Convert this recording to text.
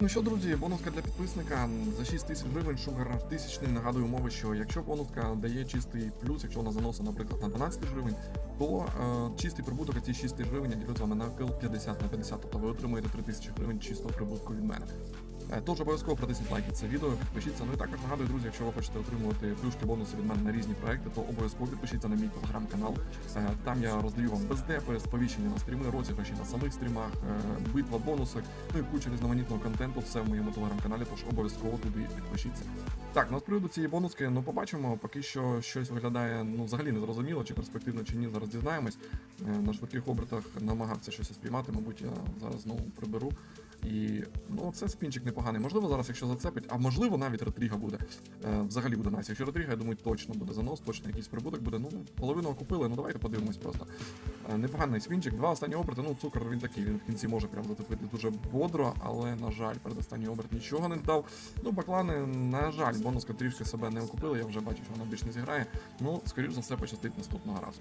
Ну що, друзі, бонуска для підписника за 6 тисяч гривень шугар тисячний. Нагадую умови, що якщо бонуска дає чистий плюс, якщо вона заносить, наприклад, на 12 тисяч гривень, то е, чистий прибуток ці 6 тисяч гривень ділю з вами на кил 50 на 50, тобто ви отримуєте 3 тисячі гривень чистого прибутку від мене. Е, Тож обов'язково протисніть лайки це відео, підпишіться. Ну і також нагадую, друзі, якщо ви хочете отримувати плюшки бонуси від мене на різні проекти, то обов'язково підпишіться на мій телеграм-канал. Е, Там я роздаю вам бездепи, сповіщення на стріми, розіграші на самих стрімах, е, битва бонусок, ну і куча різноманітного контенту. Все в моєму телеграм-каналі, тож обов'язково туди підпишіться. Так, ну з приводу цієї бонуски, ну побачимо, поки що щось виглядає ну взагалі не зрозуміло, чи перспективно, чи ні. Зараз дізнаємось. На швидких обертах намагався щось спіймати, мабуть, я зараз знову приберу. І ну це спінчик непоганий. Можливо, зараз, якщо зацепить, а можливо навіть ретріга буде. Е, взагалі буде найс. Якщо ретріга, я думаю, точно буде занос, точно якийсь прибуток буде. Ну, половину окупили, ну давайте подивимось просто. Е, непоганий спінчик. Два останні оберти. Ну, цукор він такий, він в кінці може прям зацепити дуже бодро, але на жаль, передостанній оберт нічого не дав. Ну, баклани, на жаль, бонуска трішки себе не окупили. Я вже бачу, що вона більш не зіграє. Ну, скоріш за все, пощастить наступного разу.